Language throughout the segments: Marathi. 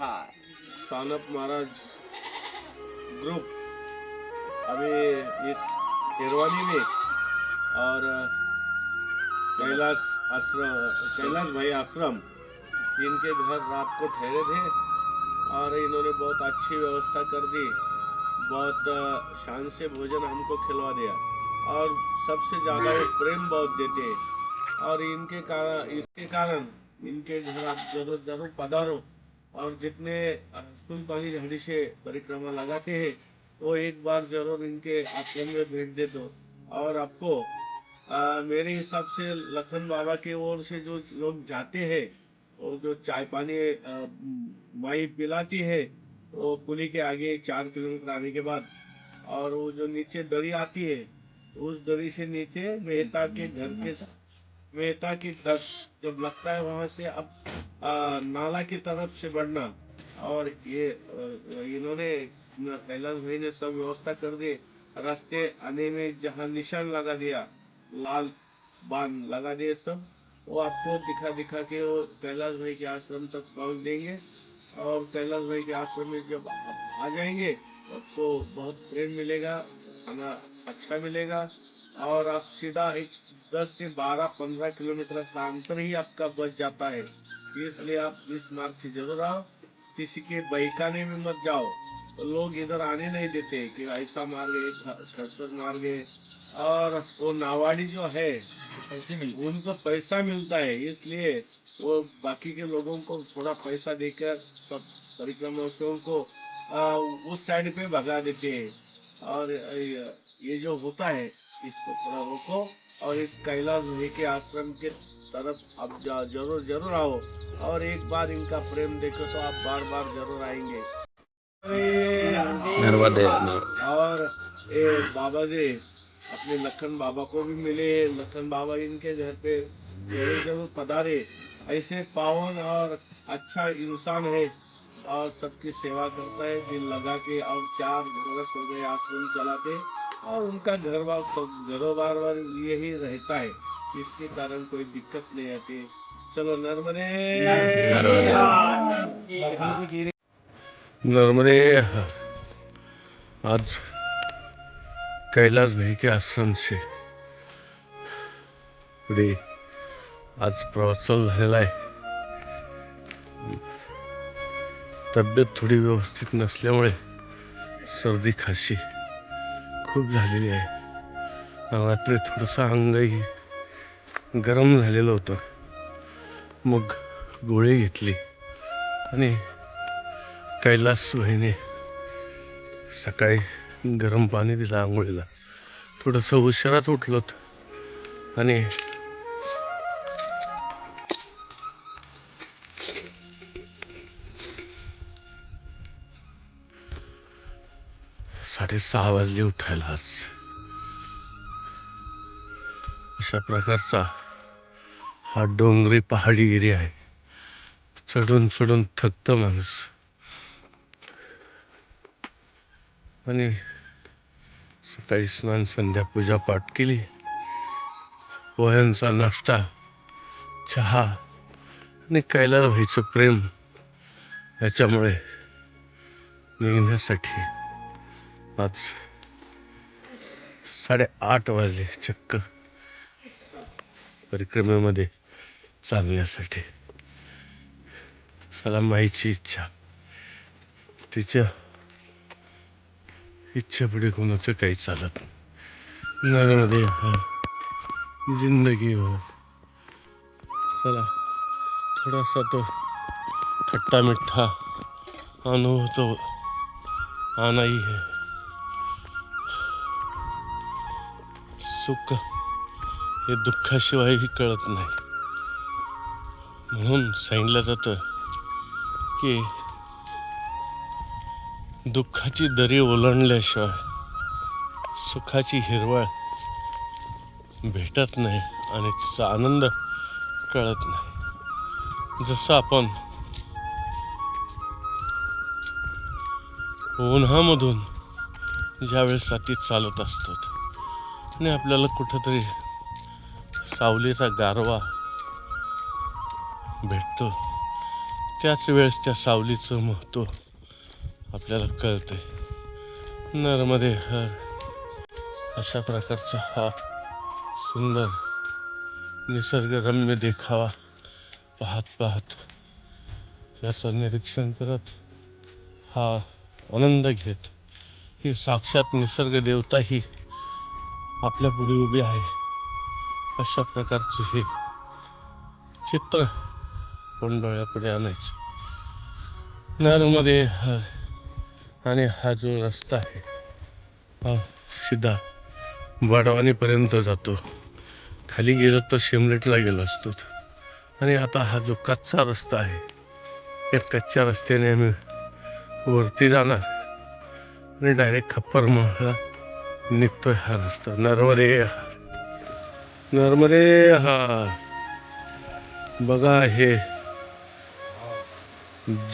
हाय सानप महाराज ग्रुप अभी इस हिरवानी में और कैलाश आश्रम, कैलाश भाई आश्रम, इनके घर रात को ठहरे थे और इन्होंने बहुत अच्छी व्यवस्था कर दी, बहुत शान से भोजन हमको खिलवा दिया और सबसे ज़्यादा ये प्रेम बहुत देते हैं और इनके कारण, इसके कारण इनके घर ज़रूर ज़रूर पधारो। और जितने सुल्तानी झाड़ी से परिक्रमा लगाते हैं वो एक बार ज़रूर इनके आश्रम में भेंट दे दो। और आपको अ, मेरे हिसाब से लखन बाबा की ओर से जो लोग जाते हैं वो जो चाय पानी माई पिलाती है वो पुली के आगे चार किलोमीटर आने के बाद और वो जो नीचे दरी आती है उस दरी से नीचे मेहता के घर के मेहता की घर जब लगता है वहाँ से अब आ, नाला की तरफ़ से बढ़ना। और ये इन्होंने कैलाश भाई ने, सब व्यवस्था कर दी। रास्ते आने में जहाँ निशान लगा दिया, लाल बाँध लगा दिए सब, वो आपको दिखा दिखा के वो कैलाश भाई के आश्रम तक पहुँच देंगे। और कैलाश भाई के आश्रम में जब आ जाएँगे तो बहुत प्रेम मिलेगा, खाना अच्छा मिलेगा। और आप सीधा एक दस से बारह पंद्रह किलोमीटर का अंतर ही आपका बच जाता है। इसलिए आप इस मार्ग से ज़रूर आओ। किसी के बहकाने में मत जाओ। तो लोग इधर आने नहीं देते कि ऐसा मार्ग है मार्ग है। और वो नावाड़ी जो है पैसे मिलते उनको पैसा मिलता है। इसलिए वो बाकी के लोगों को थोड़ा पैसा देकर सब परिक्रमाओं को आ, उस साइड पे भगा देते हैं। और ये जो होता है इसको थोड़ा रोको और इस कैलाश भाई के आश्रम के तरफ़ आप जा- ज़रूर ज़रूर आओ। और एक बार इनका प्रेम देखो तो आप बार बार ज़रूर आएँगे। और ये बाबा जी अपने लखन बाबा को भी मिले लखन बाबा इनके घर पे ज़रूर ज़रूर पधारे। ऐसे पावन और अच्छा इंसान है और सबकी सेवा करता है। दिल लगा के और चार वर्ष हो गए आश्रम चलाते। और उनका घर बार सब घरों बार बार ये ही रहता है। इसके कारण कोई दिक्कत नहीं आती। चलो नर्मदे। नर्मदे आज कैलाश भाई के आश्रम से। पुढे आज प्रवास चालू झालेला आहे तब्येत थोडी व्यवस्थित नसल्यामुळे सर्दी खाशी खूप झालेली आहे. रात्री थोडंसं अंगही गरम झालेलं होतं. मग गोळी घेतली आणि कैलास वहिने सकाळी गरम पाणी दिलं आंघोळीला. थोडंसं उशिरात उठलोत आणि सहा वाजले उठायला आज. अशा प्रकारचा हा डोंगरी पहाडी एरिया आहे. चढून चढून थकतं माणूस. आणि सकाळी स्नान संध्या पूजा पाठ केली. पोह्यांचा नाश्ता चहा आणि कैलाला व्हायचं प्रेम याच्यामुळे निघण्यासाठी आज साडेआठ वाजले चक्क. परिक्रमेमध्ये चालण्यासाठी चला माईची इच्छा. तिच्या इच्छा पुढे कोणाचं काही चालत नाही. नर्मदे हर जिंदगी हो. चला थोडासा तो खट्टा मिठा अनुभव तो आना ही है सुख हे दुःखाशिवायही कळत नाही. म्हणून सांगितलं जातं की दुःखाची दरी ओलांडल्याशिवाय सुखाची हिरवळ भेटत नाही आणि तिचा आनंद कळत नाही. जसं आपण उन्हामधून ज्यावेळेस साथीत चालत असतो आणि आपल्याला कुठंतरी सावलीचा गारवा भेटतो. त्याच वेळेस त्या सावलीचं महत्त्व आपल्याला कळते नर्मदे हर. अशा प्रकारचा हा सुंदर निसर्गरम्य देखावा पाहत पाहत याचं निरीक्षण करत हा आनंद घेत. ही साक्षात निसर्ग देवता ही आपल्या पुढे उभी आहे. अशा प्रकारचे हे चित्र पण डोळ्यापुढे आणायचं. नरमध्ये हा आणि हा जो रस्ता आहे हा सीधा वाडवानीपर्यंत जातो. खाली गेलो तर शिमलेटला गेलो असतो. आणि आता हा जो कच्चा रस्ता आहे या कच्च्या रस्त्याने आम्ही वरती जाणार. आणि डायरेक्ट खप्पर महाला निघतोय हा रस्ता. नर्मदे नर्मदे हा बघा हे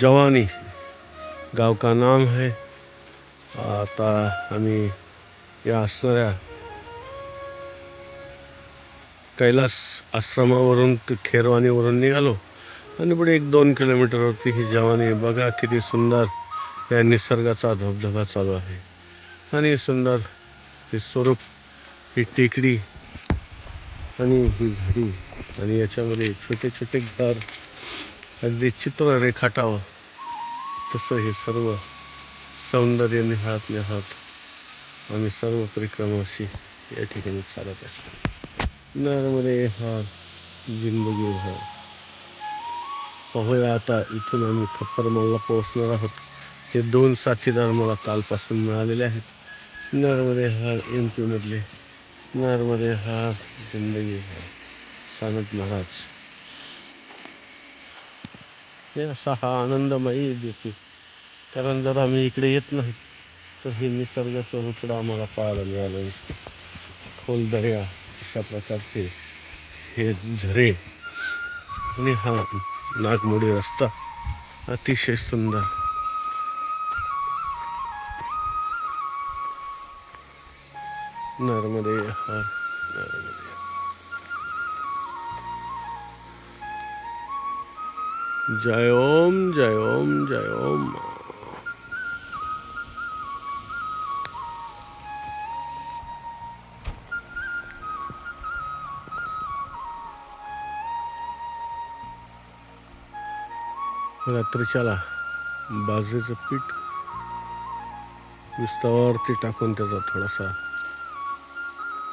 जवानी गाव का नाम है. आता आम्ही या असणाऱ्या कैलास आश्रमावरून खेरवानीवरून निघालो. आणि पुढे एक दोन किलोमीटरवरती ही जवानी बघा किती सुंदर या निसर्गाचा धबधबा चालू आहे. आणि सुंदर हे स्वरूप ही टेकडी आणि ही झाडी. आणि याच्यामध्ये छोटे छोटे घर अगदी चित्र रेखाटावं तसं हे सर्व सौंदर्य निहाळत निहाळत आम्ही सर्व परिक्रमाशी या ठिकाणी चालत असतो. नरमध्ये हा जिंदगी हा पाहूया आता इथून आम्ही खप्परमलला पोहोचणार आहोत. हे दोन साथीदार मला कालपासून मिळालेले आहेत. नर्मदे हा एम नर्मदे नरमध्ये हा जिंदगी हा सानद महाराज. हे असा हा आनंदमयी देतो कारण जर आम्ही इकडे येत नाही तर हे निसर्ग रुपडं आम्हाला पाहायला मिळालं खोल दर्या अशा प्रकारचे हे झरे. आणि हा नागमोडी रस्ता अतिशय सुंदर. नर्मदे हर नर्मदे जय ओम जय ओम जय ओम. रात्रीच्याला बाजरीचं पीठ विस्तावरती टाकून त्याचा थोडासा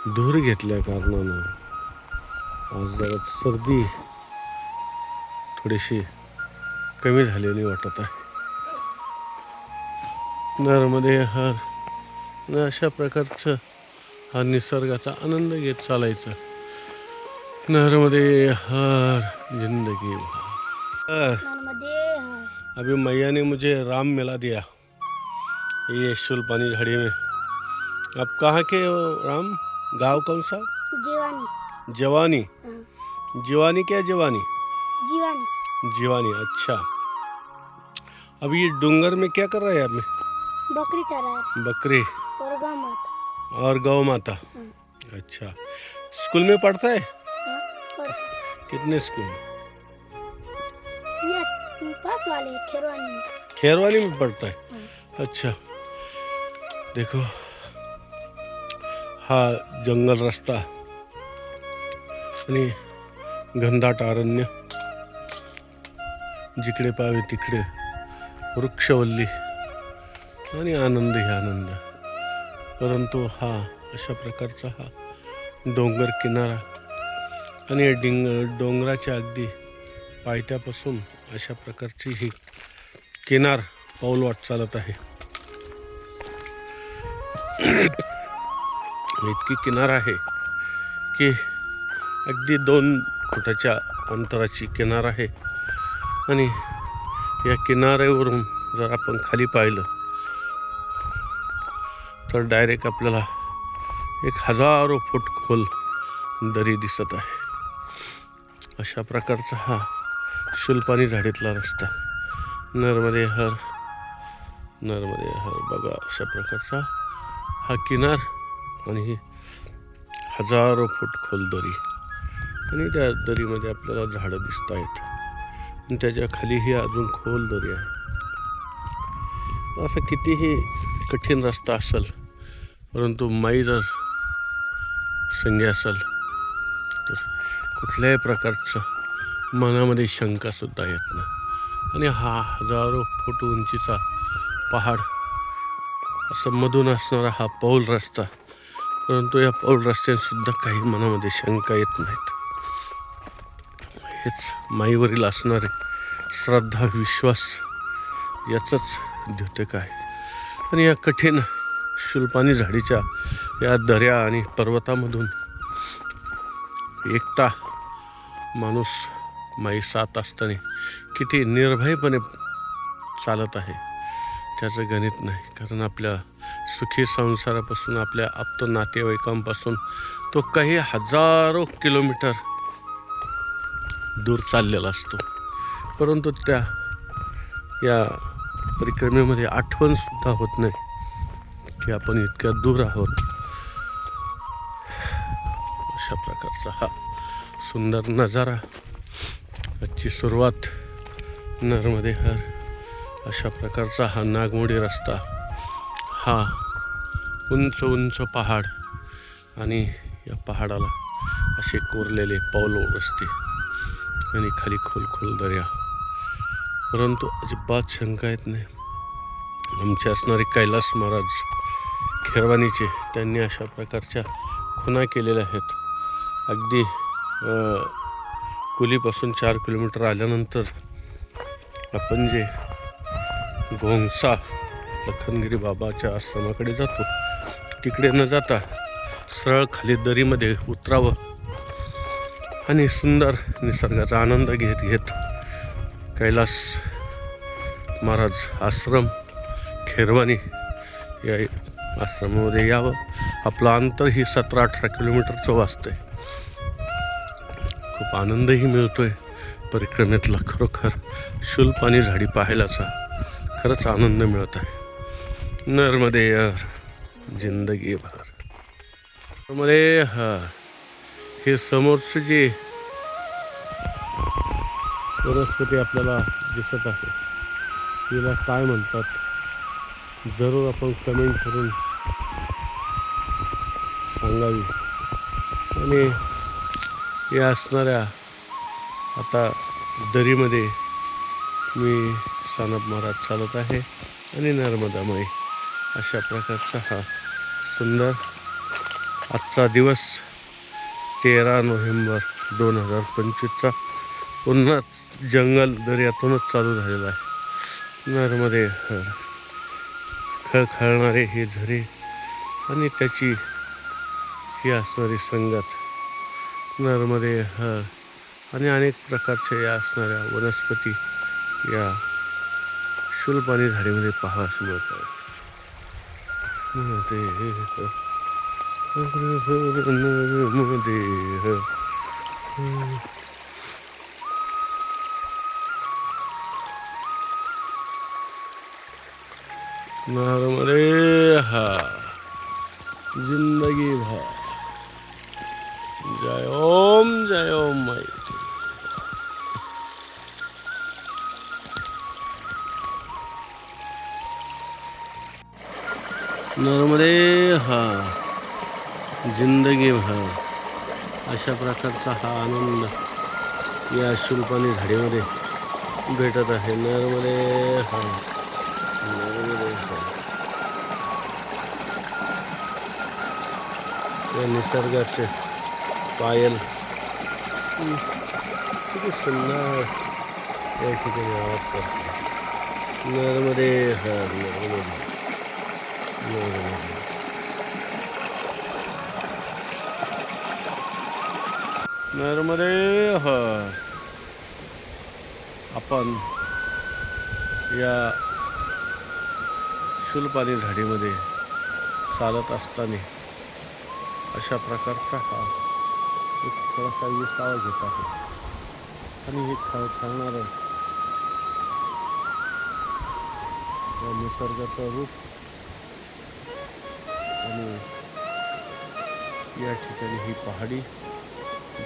धूर घेतल्या कारणानं. आज जरा सर्दी थोडीशी कमी झालेली वाटत आहे. नरमध्ये हर अशा प्रकारचं हा निसर्गाचा आनंद घेत चालायचा. नरमध्ये हर जिंदगी नर्मदे हर. अभी मैया ने मुझे राम मिला दिया. ये शुलपानी झाड़ी में. आप कहाँ के हो राम? गाँव कौन सा? जीवानी। जवानी? हाँ, जीवानी क्या जवानी? जीवानी। जीवानी अच्छा। अब ये डूंगर में क्या कर रहे हैं अभी बकरी चरा है। बकरी। और गाँव माता। और गौ माता? हाँ, अच्छा। स्कूल में पढ़ता है? हाँ, कितने स्कूल? में पास वाले खेरवानी में। खेरवानी में पढ़ता है। अच्छा। देखो। हा जंगल रस्ता आणि घनदाट अरण्य जिकडे पाहावे तिकडे वृक्षवल्ली आणि आनंद ही आनंद. परंतु हा अशा प्रकारचा हा डोंगर किनारा आणि डिंग डोंगराच्या अगदी पायथ्यापासून अशा प्रकारची ही किनार पाऊलवाट चालत आहे. इतकी किनार आहे की अगदी दोन फुटाच्या अंतराची किनार आहे. आणि या किनाऱ्यावरून जर आपण खाली पाहिलं तर डायरेक्ट आपल्याला एक हजारो फूट खोल दरी दिसत आहे. अशा प्रकारचा हा शुलपानी झाडीतला रस्ता. नर्मदे हर नर्मदे हर बघा अशा प्रकारचा हा किनार. आणि ही हजारो फूट खोल दरी. आणि त्या दरीमध्ये आपल्याला झाडं दिसत आहेत. आणि त्याच्या खालीही अजून खोल दरी आहे. असं कितीही कठीण रस्ता असेल परंतु माई जर संगी असेल तर कुठल्याही प्रकारचं मनामध्ये शंकासुद्धा येत नाही. आणि हा हजारो फूट उंचीचा पहाड असं मधून असणारा हा पौल रस्ता परंतु या पौल रस्त्याने काही मनामध्ये शंका येत नाहीत. हेच माईवरील असणारे श्रद्धा विश्वास याचंच द्योतक आहे. आणि या कठीण शुल्पानी झाडीच्या या दऱ्या आणि पर्वतामधून एकटा माणूस माई सात असताना किती निर्भयपणे चालत आहे त्याचं गणित नाही. कारण आपल्या सुखी संसारापासून आपल्या आप्त नातेवाईकांपासून तो काही हजारो किलोमीटर दूर चाललेला असतो. परंतु त्या या परिक्रमेमध्ये आठवणसुद्धा होत नाही की आपण इतक्या दूर आहोत. अशा प्रकारचा हा सुंदर नजारा आजची सुरुवात नर्मदे हर अशा प्रकारचा हा नागमोडी रस्ता हा उंच उंच पहाड आणि या पहाडाला असे कोरलेले पाऊल रस्ते आणि खाली खोल खोल दर्या. परंतु अजिबात शंका येत नाही. आमचे असणारे कैलास महाराज खेरवानीचे त्यांनी अशा प्रकारच्या खुणा केलेल्या आहेत. अगदी कुलीपासून चार किलोमीटर आल्यानंतर आपण जे गोंगसा लखनगिरी बाबाच्या आश्रमाकडे जातो. तिकडे न जाता सरळ खाली दरीमध्ये उतरावं आणि सुंदर निसर्गाचा आनंद घेत घेत कैलास महाराज आश्रम खेरवानी या आश्रमामध्ये यावं. आपलं अंतर ही सतरा अठरा किलोमीटरचं वाचतंय. खूप आनंदही मिळतोय परिक्रमेतला खरोखर. शुल्प आणि झाडी पाहायलाचा खरंच आनंद मिळत आहे. नर्मदे यार जिंदगी भरमध्ये हा हे समोरचं जे वनस्पती आपल्याला दिसत आहे तिला काय म्हणतात? जरूर आपण कमेंट करून सांगावी. आणि या असणाऱ्या आता दरीमध्ये मी सानप महाराज चालत आहे आणि नर्मदामाई अशा प्रकारचा हा सुंदर आजचा दिवस तेरा नोव्हेंबर दोन हजार पंचवीसचा. पुन्हा जंगल दर्यातूनच चालू झालेला आहे. नर्मदे खळखळणारे हे झरे आणि त्याची ही असणारी संगत. नर्मदे हळ आणि अनेक प्रकारच्या या असणाऱ्या वनस्पती या शुल्प आणि झाडीमध्ये पाहावयास मिळत आहेत नर्मदे हर. नर्मदे हर. नर्मदे हा जिंदगी भर नर्मदे हा जिंदगी भर. अशा प्रकारचा हा आनंद या शुल्पानी झाडीमध्ये भेटत आहे. नर्मदे हा नर्मदे हा. या निसर्गाचे पायल. किती सुंदर या ठिकाणी आवाज करतो. नर्मदे हा नर्मदे नर्मदे नर्मदे आपण या शुल्पानी झाडीमध्ये चालत असताना अशा प्रकारचा हा एक थोडासा विसावा घेत आहे. आणि हे खळ खळणारं या निसर्गाचं रूप आणि या ठिकाणी ही पहाडी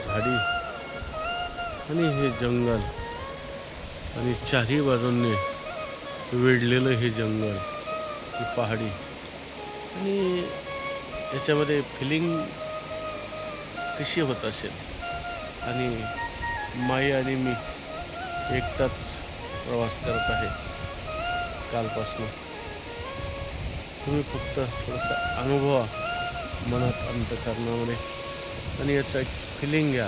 झाडी आणि हे जंगल आणि चारही बाजूंनी वेढलेलं हे जंगल ही पहाडी. आणि याच्यामध्ये फिलिंग कशी होत असेल? आणि माई आणि मी एकटाच प्रवास करत आहे कालपासून. तुम्ही फक्त थोडासा अनुभवा मनात अंतकरणामध्ये आणि याचं एक फिलिंग घ्या.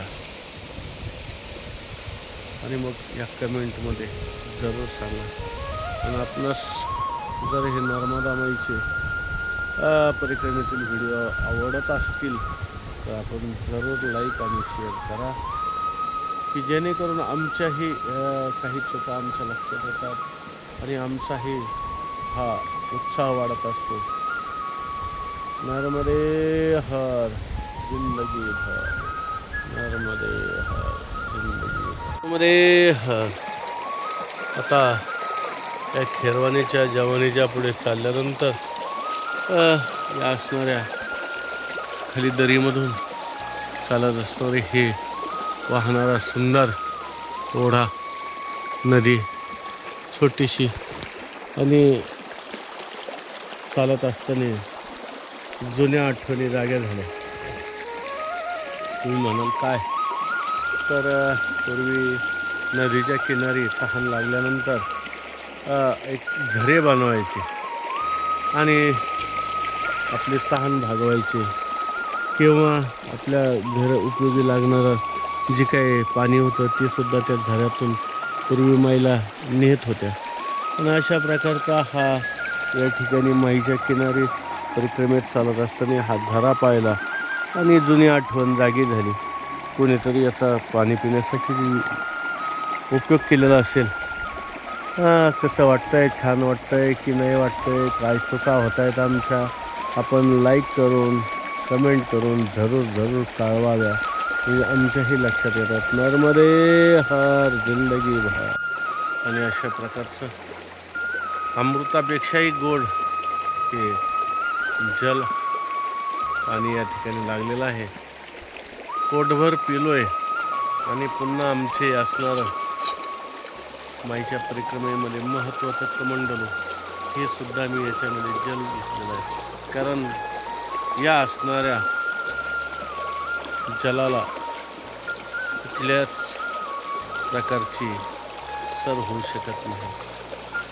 आणि मग या कमेंटमध्ये जरूर सांगा. आणि आपणास जर हे नर्मदा माईचे परिक्रमेतील व्हिडिओ आवडत असतील तर आपण जरूर लाईक आणि शेअर करा. की जेणेकरून आमच्याही काही चुका आमच्या लक्षात येतात आणि आमचाही हा उत्साह वाढत असतो. नर्मदे हर जिंदगी हर नर्मदे हर जिंदगी नर्मदे हर. आता या खेरवानीच्या जवानीच्या पुढे चालल्यानंतर या असणाऱ्या खाली दरीमधून चालत असणारे हे वाहणारा सुंदर ओढा नदी छोटीशी आणि चालत असताना जुन्या आठवणी जाग्या झाल्या. तुम्ही म्हणाल काय? तर पूर्वी नदीच्या किनारी तहान लागल्यानंतर एक झरे बनवायचे आणि आपले तहान भागवायचे किंवा आपल्या घर उपयोगी लागणारं जे काही पाणी होतं ते सुद्धा त्या झऱ्यातून पूर्वी महिला नेत होत्या. आणि अशा प्रकारचा हा या ठिकाणी माईच्या किनारी परिक्रमेत चालत असताना हा झरा पाहिला आणि जुनी आठवण जागी झाली. कोणीतरी याचा पाणी पिण्यासाठी उपयोग केलेला असेल. हां कसं वाटतंय? छान वाटतंय की नाही वाटतंय? काय चुका होत आहेत आमच्या? आपण लाईक करून कमेंट करून जरूर जरूर कळवाव्या. म्हणजे आमच्याही लक्षात येतात. नर्मदे हर जिंदगी भर. आणि अशा प्रकारचं अमृतापेक्षाही गोड हे जल पाणी या ठिकाणी लागलेलं आहे. पोटभर पिलोय आणि पुन्हा आमचे असणारं माईच्या परिक्रमेमध्ये महत्त्वाचं कमंडल हे सुद्धा मी याच्यामध्ये जल घेतलेलं आहे. कारण या असणाऱ्या जलाला कुठल्याच प्रकारची सर होऊ शकत नाही.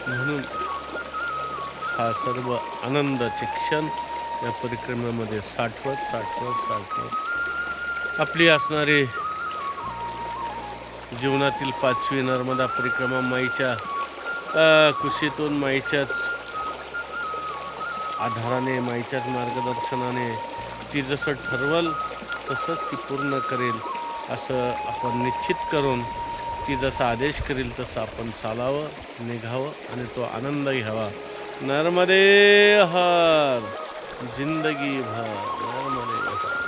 म्हणून हा सर्व आनंदाचे क्षण या परिक्रमेमध्ये साठवत साठवत साठवत. आपली असणारी जीवनातील पाचवी नर्मदा परिक्रमा माईच्या कुशीतून माईच्याच आधाराने माईच्याच मार्गदर्शनाने ती जसं ठरवल तसंच ती पूर्ण करेल असं आपण निश्चित करून ती जसा आदेश करेल तसं आपण चालावं निघावं आणि तो आनंद घ्यावा नर्मदे हर, ज़िंदगी भर, नर्मदे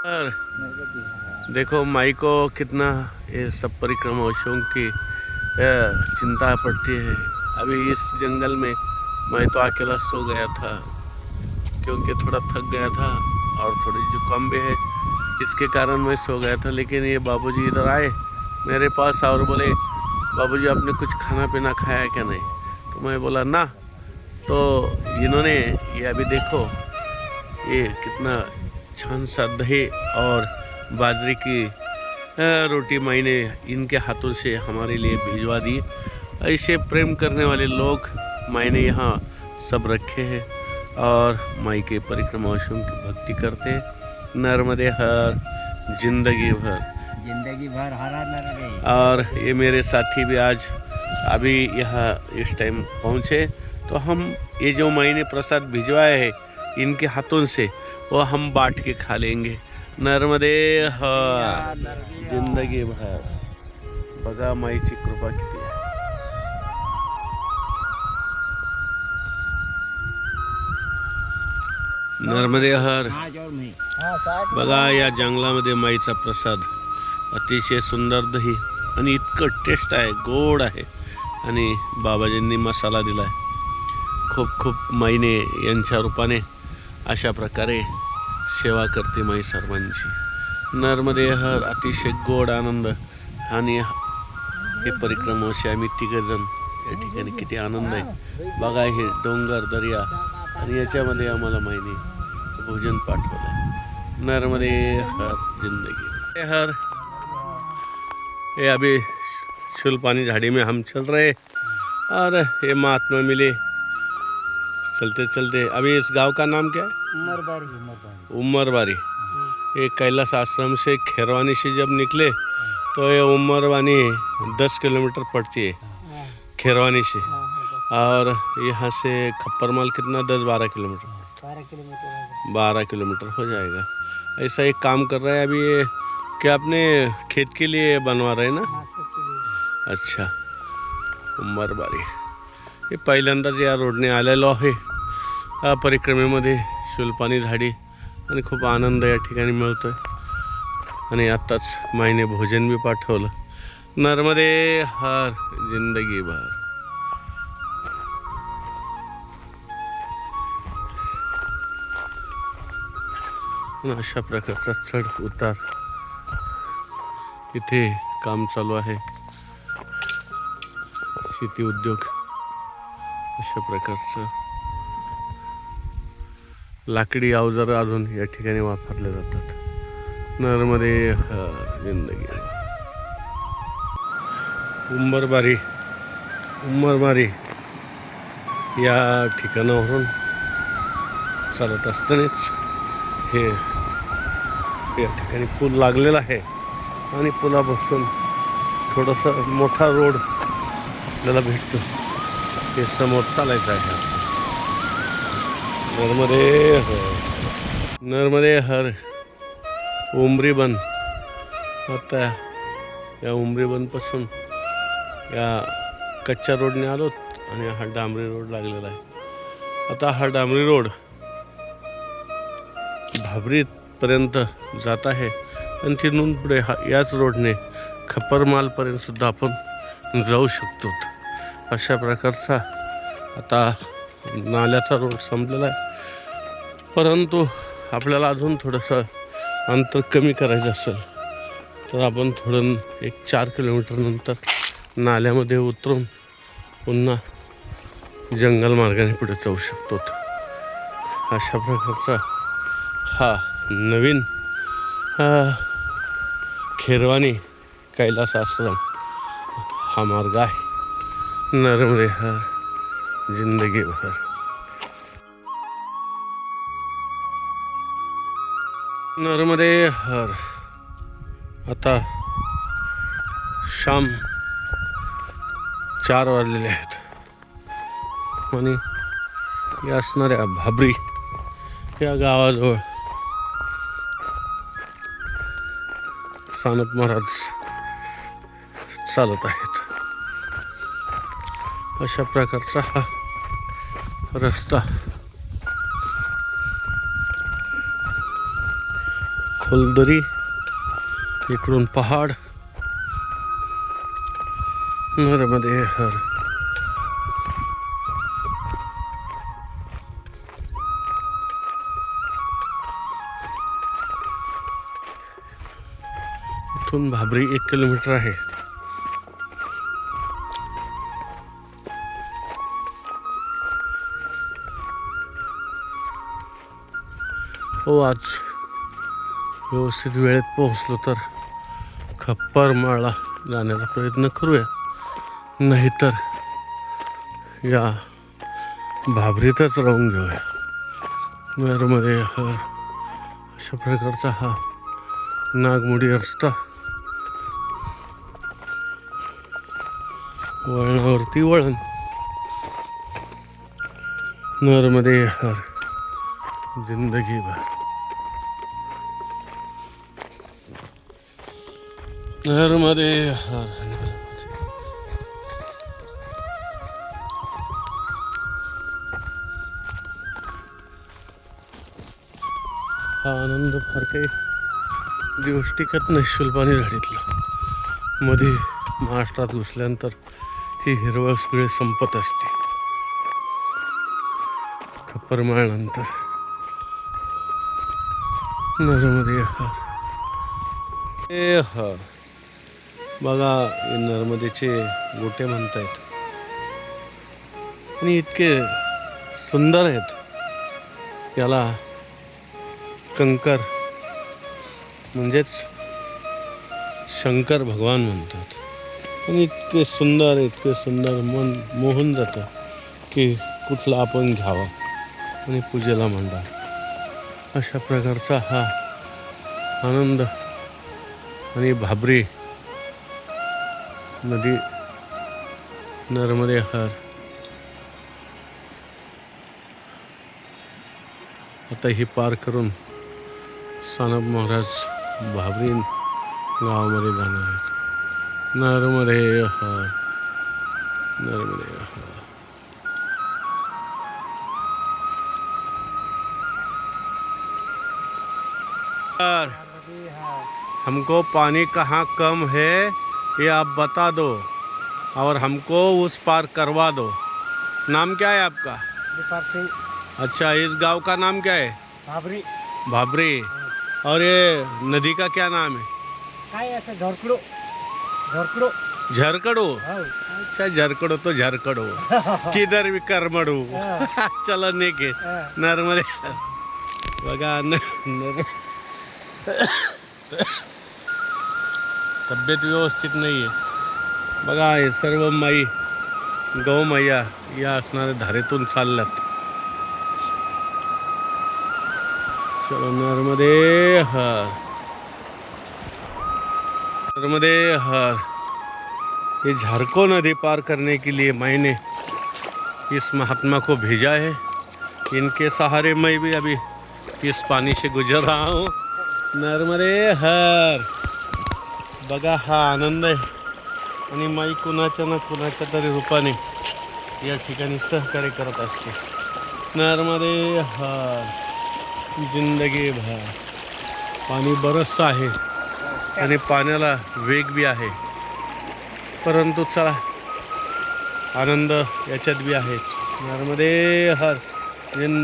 हर। देखो माई को कितना ये सब परिक्रमाओं की चिंता पड़ती है। अभी इस जंगल में मैं तो अकेला सो गया था, क्योंकि थोड़ा थक गया था और थोड़ी जुकाम भी है। इसके कारण मैं सो गया था, लेकिन ये बाबूजी इधर आए, मेरे पास और बोले, बाबूजी, आपने कुछ खाना पीना खाया क्या नहीं? तो मैं बोला, ना तो इन्होंने ये अभी देखो ये कितना छान सा दही और बाजरे की रोटी मैंने इनके हाथों से हमारे लिए भिजवा दी। ऐसे प्रेम करने वाले लोग मैंने यहाँ सब रखे हैं और माई के परिक्रमाओं की भक्ति करते हैं। नर्मदे हर ज़िंदगी भर। ज़िंदगी भर हरा और ये मेरे साथी भी आज अभी यहाँ इस टाइम पहुँचे। तो हम ये जो मैंने प्रसाद भिजवाए है इनके हाथों से वो हम बांट के खा लेंगे। नर्मदे हर जिंदगी भर। बघा माईची कृपा किती आहे नर्मदे हर। बघा या जंगलामध्ये माईचा प्रसाद। अतिशय सुंदर दही। आणि इतकं टेस्ट आहे गोड आहे. आणि बाबाजींनी मसाला दिला आहे खूप खूप माईने यांच्या रूपाने अशा प्रकारे सेवा करते माई सर्वांची. नर्मदे हर अतिशय गोड आनंद आणि हे परिक्रमाशी आम्ही तिघजण या ठिकाणी किती आनंद आहे. बघा हे डोंगर दर्या आणि याच्यामध्ये आम्हाला माहिती भोजन पाठवलं. आहे नर्मदे हर जिंदगी. हे हर. ये अभी शुलपानी झाड़ी में हम चल रहे और ये महात्मा मिले चलते चलते अभी इस गाँव का नाम क्या है? उमरबारी उमरबारी। उमरवारी ये कैलाश आश्रम से खेरवानी से जब निकले तो ये उमरवानी दस किलोमीटर पड़ती है खेरवानी से। और यहाँ से खप्परमाल कितना? दस बारह किलोमीटर। बारह किलोमीटर हो जाएगा। ऐसा एक काम कर रहा है अभी ये क्या अपने खेत के लिए बनवा रहे हैं ना? अच्छा उंबरबारी हे पहिल्यांदाच या रोडने आलेलो आहे. या परिक्रमेमध्ये शुलपानी झाडी आणि खूप आनंद या ठिकाणी मिळतो आहे आणि आत्ताच माईने भोजन बी पाठवलं. नर्मदे हर जिंदगी भर. अशा प्रकारचा चढ उतार इथे काम चालू आहे. शेती उद्योग अशा प्रकारचं लाकडी अवजार अजून या ठिकाणी वापरले जातात. नरमध्ये जिंदगी. उंबरबारी उंबरबारी या ठिकाणावरून चालत असतानाच हे या ठिकाणी पूल लागलेला आहे आणि पुलापासून थोडासा मोठा रोड आपल्याला भेटतो. ते समोर चालायचं आहे. नर्मदे हर. नर्मदे हर. उमरीबन आता या उमरीबनपासून या कच्च्या रोडने आलो आणि हा डांबरी रोड लागलेला आहे. आता हा डांबरी रोड भाबरीपर्यंत जात आहे आणि तिथून पुढे हा याच रोडने खपरमालपर्यंतसुद्धा आपण जाऊ शकतो. अशा प्रकारचा आता नाल्याचा रोड संपलेला आहे. परंतु आपल्याला अजून थोडंसं अंतर कमी करायचं असेल तर आपण थोडं एक चार किलोमीटरनंतर नाल्यामध्ये उतरून पुन्हा जंगल मार्गाने पुढे जाऊ शकतो. अशा प्रकारचा हा नवीन खेरवानी कैलास आश्रम हा मार्ग आहे. नरम हर जिंदगी भर। नर्मदे हर आता शाम चार वाजलेले आहेत. आणि या असणाऱ्या भाबरी या गावाजवळ सानप महाराज चालत आहेत. अशा प्रकारचा हा रस्ता. खोलदरी इकडून पहाड. नर्मदे हर. इथून भाबरी एक किलोमीटर आहे. हो आज व्यवस्थित वेळेत पोहोचलो तर खप्पर माळा जाण्याचा प्रयत्न करूया. नाहीतर या भाबरीतच राहून घेऊया. नरमध्ये हर अशा प्रकारचा हा नागमोडी रस्ता. वळणावरती वळण. नरमध्ये हर जिंदगी भर नर्मदे हर हा आनंद फार काही दिवस टिकत नाही शुल्पाने झाडीतला. मध्ये महाराष्ट्रात घुसल्यानंतर ही हिरवळ सगळे संपत असते. खप्परमाळनंतर नजमध्ये हर. ए हर. बघा नर्मदेचे गोटे म्हणतायत. आणि इतके सुंदर आहेत. याला कंकर म्हणजेच शंकर भगवान म्हणतात. आणि इतके सुंदर इतके सुंदर मन मोहून जातं की कुठला आपण घ्यावा आणि पूजेला मांडा अशा प्रकारचा हा आनंद आणि भाबरी नदी नर्मदे हर। आता ही पार करून सानप महाराज भाबरी गावामध्ये जाणार आहेत. नर्मदे हर। नर्मदे हर। हमको पानी कहाँ कम है? ये आप बता दो और हमको उस पार करवा दो। नाम क्या है आपका? दीपार सिंह। अच्छा इस गाँव का नाम क्या है? भाबरी भाबरी और ये नदी का क्या नाम है? काय असं झोरकडो? झोरकडो? झरकड़ो? अच्छा झरकड़ो तो झरकड़ो. किधर भी करमड़ू चलो नेके हा. नर्मदे. बघा न नर तब्येत व्यवस्थित नाही आहे. बघा हे सर्व माई गौमैया या असणाऱ्या धारेतून चालल्यात. चलो, नर्मदे हर. नर्मदे हर. ये झारको नदी पार करने के लिए मैंने इस महात्मा को भेजा है। इनके सहारे मैं भी अभी इस पानी से गुजर रहा हूँ। नर्मदे हर। बघा हा आनंद आहे. आणि माई कुणाच्या ना कुणाच्या तरी रूपाने या ठिकाणी सहकार्य करत असते. नर्मदे हा जिंदगी भा पाणी बरंचसं आहे आणि पाण्याला वेग बी आहे. परंतु चला आनंद याच्यात बी आहे. नर्मदे हर जिंद